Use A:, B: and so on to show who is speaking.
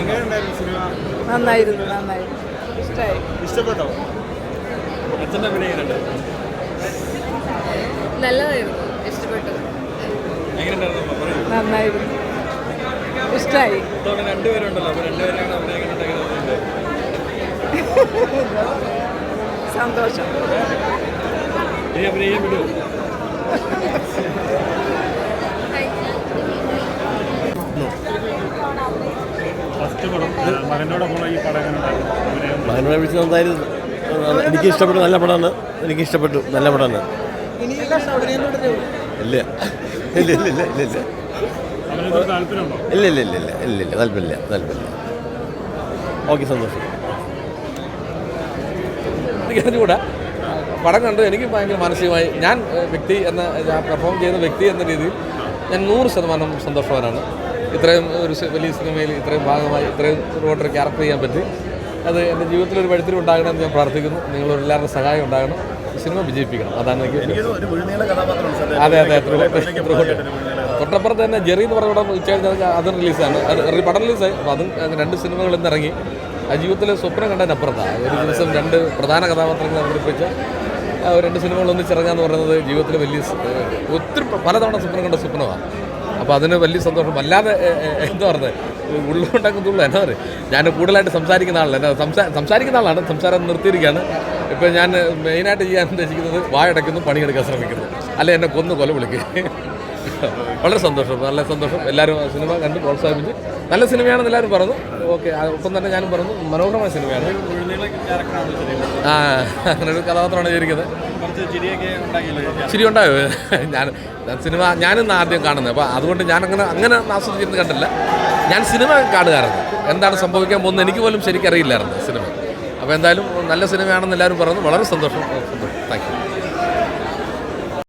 A: എങ്ങനെയുണ്ടായിരുന്നു സിനിമ?
B: നന്നായിരുന്നു നന്നായിരുന്നു ഇഷ്ടമായി
A: ഇഷ്ടപ്പെട്ടോ? അച്ഛന്റെ അഭിനയം എങ്ങനെയുണ്ട്
C: നല്ലതായിരുന്നു ഇഷ്ടപ്പെട്ടു
B: നന്നായിരുന്നു. ഇഷ്ടമായി സന്തോഷം.
D: മകനെ വിളിച്ച് നന്നായിരുന്നു. എനിക്ക് ഇഷ്ടപ്പെട്ടു നല്ല പടമാണ്. എനിക്ക് ഇഷ്ടപ്പെട്ടു. നല്ല പടമാണ്. ഇല്ല. ഇല്ല ഇല്ല ഇല്ല ഇല്ല ഇല്ല. ഇല്ല ഇല്ല ഇല്ല ഇല്ല ഇല്ല ഇല്ല. താല്പര്യമില്ല താല്പര്യമില്ല. ഓക്കെ സന്തോഷം.
E: എനിക്ക് അറിഞ്ഞുകൂടാ. പടം കണ്ടു എനിക്ക് ഭയങ്കര മാനസികമായി ഞാൻ വ്യക്തി എന്ന ഞാൻ പെർഫോം ചെയ്യുന്ന വ്യക്തി എന്ന രീതിയിൽ ഞാൻ നൂറ് ശതമാനം സന്തോഷവാനാണ്. ഇത്രയും ഒരു വലിയ സിനിമയിൽ ഇത്രയും ഭാഗമായി ഇത്രയും റോട്ടർ ക്യാരക്ടർ ചെയ്യാൻ പറ്റി. അത് എന്റെ ജീവിതത്തിൽ ഒരു വഴിത്തിരി ഉണ്ടാകണമെന്ന് ഞാൻ പ്രാർത്ഥിക്കുന്നു. നിങ്ങളെല്ലാവരുടെ സഹായം ഉണ്ടാകണം. സിനിമ വിജയിപ്പിക്കണം. അതാണ് എനിക്ക് അതെ അതെ തൊട്ടപ്പുറത്ത് തന്നെ ജെറി എന്ന് പറഞ്ഞ പടം ഉച്ചകഴിഞ്ഞ് അത് റിലീസാണ് അത് പടം റിലീസായി അപ്പോൾ അതും രണ്ട് സിനിമകൾ ഇന്നിറങ്ങി ആ ജീവിതത്തിലെ സ്വപ്നം കണ്ടതിനപ്പുറത്താണ് ഒരു ദിവസം രണ്ട് പ്രധാന കഥാപാത്രങ്ങളെ അവതരിപ്പിച്ച രണ്ട് സിനിമകൾ ഒന്നിച്ചിറങ്ങുക എന്ന് പറയുന്നത് ജീവിതത്തിലെ വലിയ ഒത്തിരി പലതവണ സ്വപ്നം കണ്ട സ്വപ്നമാണ് അപ്പോൾ അതിന് വലിയ സന്തോഷം. അല്ലാതെ എന്താ പറയുന്നത് ഉള്ളുണ്ടാക്കുന്നുള്ളൂ എന്നാ പറയുക ഞാൻ കൂടുതലായിട്ട് സംസാരിക്കുന്ന ആളല്ല. എന്നാ സംസാ സംസാരിക്കുന്ന ആളാണ്. സംസാരം നിർത്തിയിരിക്കുകയാണ്. ഇപ്പോൾ ഞാൻ മെയിനായിട്ട് ചെയ്യാൻ ഉദ്ദേശിക്കുന്നത് വായടയ്ക്കുന്നു പണിയെടുക്കാൻ ശ്രമിക്കുന്നു. അല്ലെ എന്നെ കൊന്നു കൊല വിളിക്കുക വളരെ സന്തോഷം നല്ല സന്തോഷം. എല്ലാവരും സിനിമ കണ്ട് പ്രോത്സാഹിപ്പിച്ച്. നല്ല സിനിമയാണെന്ന് എല്ലാവരും പറഞ്ഞു. ഓക്കെ ഒപ്പം തന്നെ ഞാനും പറഞ്ഞു മനോഹരമായ സിനിമയാണ്. ആ അങ്ങനെ ഒരു കഥാപാത്രമാണ് ചെയ്തിരിക്കുന്നത് ചിരി ഉണ്ടായോ? ഞാൻ സിനിമ ഞാനിന്ന് ആദ്യം കാണുന്നത്. അപ്പോൾ അതുകൊണ്ട് ഞാൻ അങ്ങനെ അങ്ങനെ കണ്ടില്ല ഞാൻ സിനിമ കാണുകയായിരുന്നു. എന്താണ് സംഭവിക്കാൻ പോകുന്നത് എനിക്ക് പോലും ശരിക്കും അറിയില്ലായിരുന്നു സിനിമ. അപ്പോൾ എന്തായാലും നല്ല സിനിമയാണെന്ന് എല്ലാവരും പറഞ്ഞു. വളരെ സന്തോഷം. സന്തോഷം. Thank you